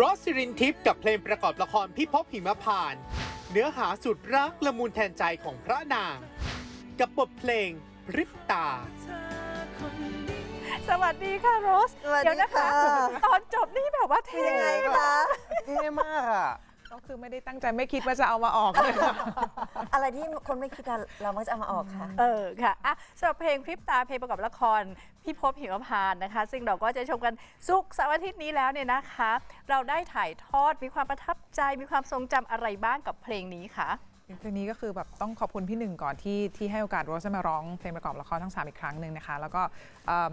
รสซิรินทิพย์กับเพลงประกอบละครพิภพหิมพานต์เนื้อหาสุดรักละมุนแทนใจของพระนาง กับบทเพลงริบตา สวัสดีค่ะโรส สวัสดีเดี๋ยวนะคะ ค่ะ ตอนจบนี่แบบว่าเท่ยังไงคะเท่มากอะ ก็คือไม่ได้ตั้งใจไม่คิดว่าจะเอามาออกเลยอะไรที่คนไม่คิดอะเรามักจะเอามาออกค่ะ เออค่ะอะสำหรับเพลงพริบตาเพลงประกอบละครพี่พบหิมพานต์นะคะ ซึ่งเราก็จะชมกันสุกร์เสาร์อาทิตย์นี้แล้วเนี่ยนะคะ เราได้ถ่ายทอดมีความประทับใจมีความทรงจำอะไรบ้างกับเพลงนี้คะ เพลงนี้ก็คือแบบต้องขอบคุณพี่หนึ่งก่อนที่ที่ให้โอกาสโรสได้มาร้องเพลงประกอบละครทั้งสามอีกครั้งหนึ่งนะคะ แล้วก็เอิ่ม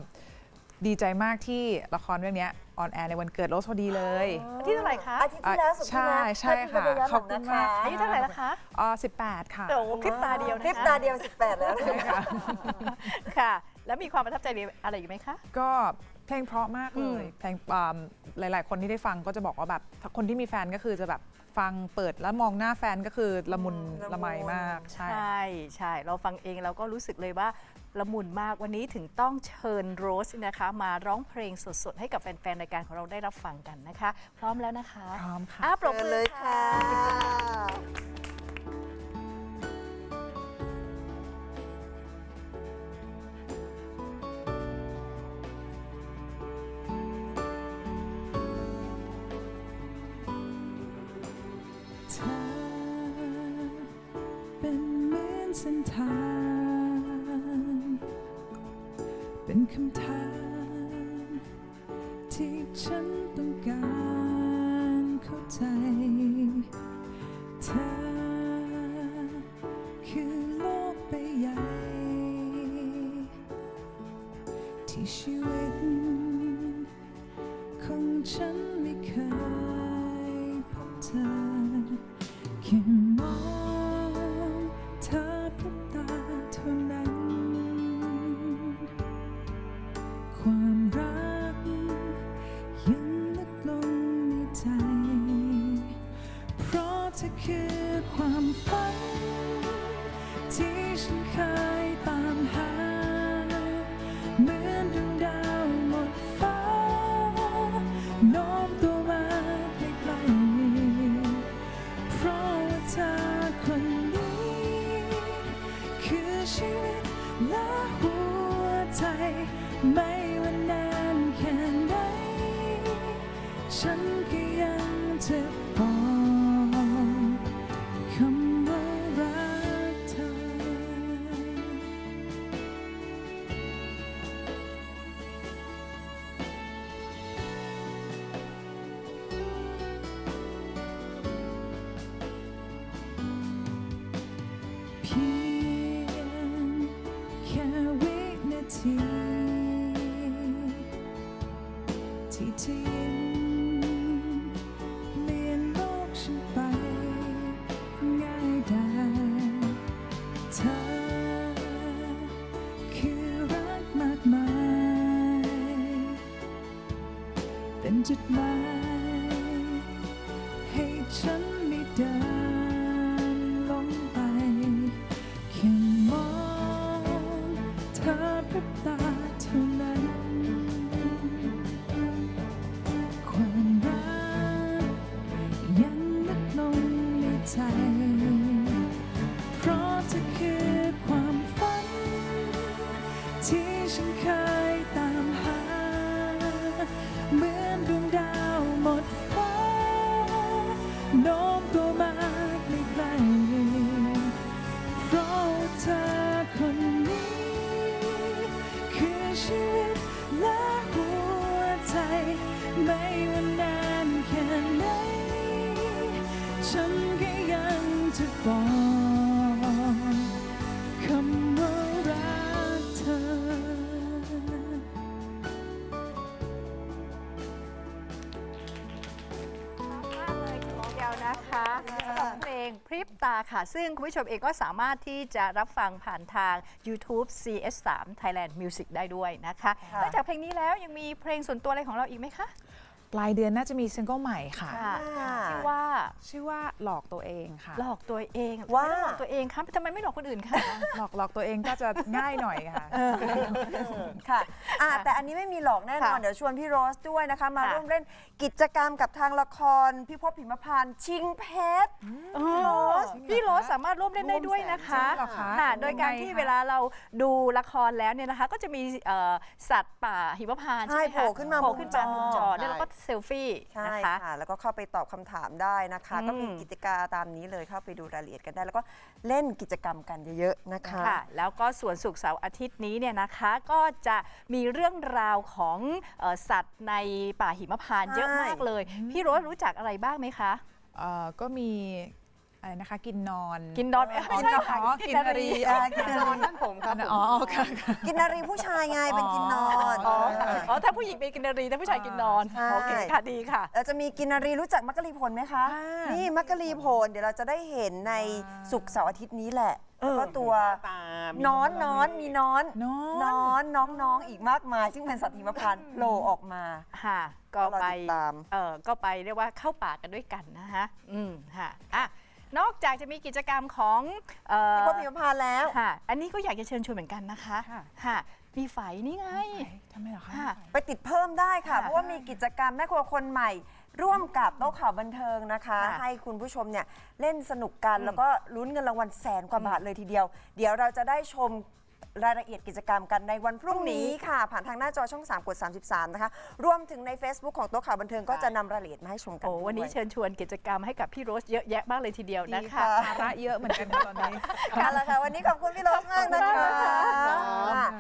ดีใจมากที่ละครเรื่องเนี้ออนแอร์ในวันเกิดโรสพอดีเลยที่เท่าไหร่คะอาทิตย์ที่แล้วสุดที่แล้วใช่ใช่ค่ะให้พี่ขอบคุณมากอายุเท่าไหร่ละคะอ่า18 ค่ะโอ้โหพริบตาเดียวนะคะพริบตาเดียว 18 แล้วนะคะค่ะ แล้วมีความประทับใจอะไรอีกไหมคะ ก็เพลงเพราะมากเลอืมยเพลงอ่าหลาย ๆ คนที่ได้ฟังก็จะบอกว่าแบบถ้าคนที่มีแฟนก็คือจะแบบ ฟังเปิดแล้วมองหน้าแฟนก็คือละมุนละมุนละไมมากใช่ ใช่ใช่เราฟังเองเราก็รู้สึกเลยว่าละมุนมากวันนี้ถึงต้องเชิญโรสนะคะ มาร้องเพลงสดๆ ให้กับแฟนๆรายการของเราได้รับฟังกันนะคะ พร้อมแล้วนะคะพร้อมค่ะ อะปรบเชิญมือเลยค่ะ เส้นทาง เป็นคำถามที่ฉันต้องการเข้าใจ เธอคือโลกใบใหญ่ ที่ชีวิตของฉันไม่เคยพบเธอ ความรัก ยังลึกลงในใจ เพราะเธอคือความฝัน ที่ฉันเคยตามหา เหมือนดวงดาวหมดฟ้าโน้มตัวมาใกล้ๆเพราะว่าเธอคนนี้ คือชีวิตและหัว ใจ ไม่ว่านานแค่ไหนฉัน ที่เธอยิ้มเปลี่ยนโลกฉันไป ง่ายดายเธอคือรักมากมาย เป็นจุดหมายให้ฉันไม่ได้ ที่ฉันเคยตามหา เหมือนดวงดาวหมดฟ้าโน้มตัวมาใกลเพราะเธอคนนี้ คือชีวิตและหัวใจ ไม่ว่านานแค่ไหนฉันก็ยังจะบอก ริบตาค่ะ ซึ่งคุณผู้ชมเองก็สามารถที่จะรับฟังผ่านทาง YouTube CS3 Thailand Music ได้ด้วยนะคะนอกจากเพลงนี้แล้วยังมีเพลงส่วนตัวอะไรของเราอีกไหมคะ ปลายเดือนน่าจะมีซิงเกิลใหม่ค่ะ ค่ะค่ะ ชื่อว่าชื่อว่าหลอกตัวเองค่ะ หลอกตัวเองว่าทำไมต้องหลอกตัวเองครับทำไมไม่หลอกคนอื่นคะหลอกหลอกตัวเองก็จะง่ายหน่อยค่ะค่ะอะค่ะแต่อันนี้ไม่มีหลอกแน่นอนค่ะเดี๋ยวชวนพี่โรสด้วยนะคะ มาค่ะร่วมเล่นกิจกรรมกับทางละครพี่พบผิมพานต์ชิงเพชรเออพี่โรสสามารถร่วมเล่นได้ด้วยนะคะร่วมแสนจริงเหรอคะค่ะโอ้โดยการไงที่คะเวลาเราดูละครแล้วเนี่ยนะคะ ก็จะมีเอ่อสัตว์ป่าหิมพานต์ใช่ใช่ไหมคะโผล่ขึ้นมาโผล่ขึ้นมาบบนนจจออแล้วเราก็เซลฟี่ใช่นะคะค่ะแล้วก็เข้าไปตอบคำถามได้นะคะอืมก็มีกิจกรรมตามนี้เลยเข้าไปดูรายละเอียดกันได้ แล้วก็เล่นกิจกรรมกันเยอะๆนะคะ ค่ะแล้วก็ส่วนศุกร์เสาร์อาทิตย์นี้เนี่ยนะคะ ก็จะมีเรื่องราวของเอ่อสัตว์ในป่าหิมพานต์เยอะมากเลย พี่โรสรู้จักอะไรบ้างไหมคะ เอ่อก็มี อะไรนะคะ กินนอนกินนอนไม่ใช่ค่ะอ๋อกินนารีอ่ากินนารีนั่นผมครับผมอ๋อค่ะ กินนารีผู้ชายไงเป็นกินนอน อ๋อค่ะอ๋อถ้าผู้หญิงเป็นกินนารีถ้าผู้ชายกินนอนใช่ โอเคค่ะดีค่ะ เราจะมีกินนารีรู้จักมักกะลีผลไหมคะ อ่านี่มักกะลีผลเดี๋ยวเราจะได้เห็นในศุกร์เสาร์อาทิตย์นี้แหละแล้วก็ตัวตานอนนอนมีนอนนอนนอนน้องๆอีกมากมาย ซึ่งเป็นสัตว์หิมพานต์โผล่ออกมา ค่ะก็ไปก็รอติดตาม เออก็ไปเรียกว่าเข้าป่ากันด้วยกันนะคะอืมค่ะอะ นอกจากจะมีกิจกรรมของเอ่อพี่พบหิมพานต์แล้ว ค่ะ อันนี้ก็อยากจะเชิญชวนเหมือนกันนะคะค่ะ ค่ะมีไฝนี่ไง ทำไมเหรอคะ ค่ะ ไปติดเพิ่มได้ค่ะ ค่ะเพราะว่ามีกิจกรรมแม่ครัวคนใหม่ ร่วมกับโต๊ะข่าวบันเทิงนะคะ ค่ะให้คุณผู้ชมเนี่ยเล่นสนุกกันอืมแล้วก็ลุ้นเงินรางวัลแสนกว่าบาทเลยทีเดียว เดี๋ยวเราจะได้ชม รายละเอียดกิจกรรมกันในวันพรุ่งนี้ค่ะ ผ่านทางหน้าจอช่อง 3 กด 33 นะคะ รวมถึงใน Facebook ของโต๊ะข่าวบันเทิงก็จะนำรายละเอียดมาให้ชมกันโอ้วันนี้ด้วยเชิญชวนกิจกรรมให้กับพี่โรสเยอะแยะมากเลยทีเดียวดีนะคะค่ะ ภาระเยอะเหมือนกันค่ะตอนนี้ ค่ะแล้วค่ะ วันนี้ขอบคุณพี่โรสมากนะคะ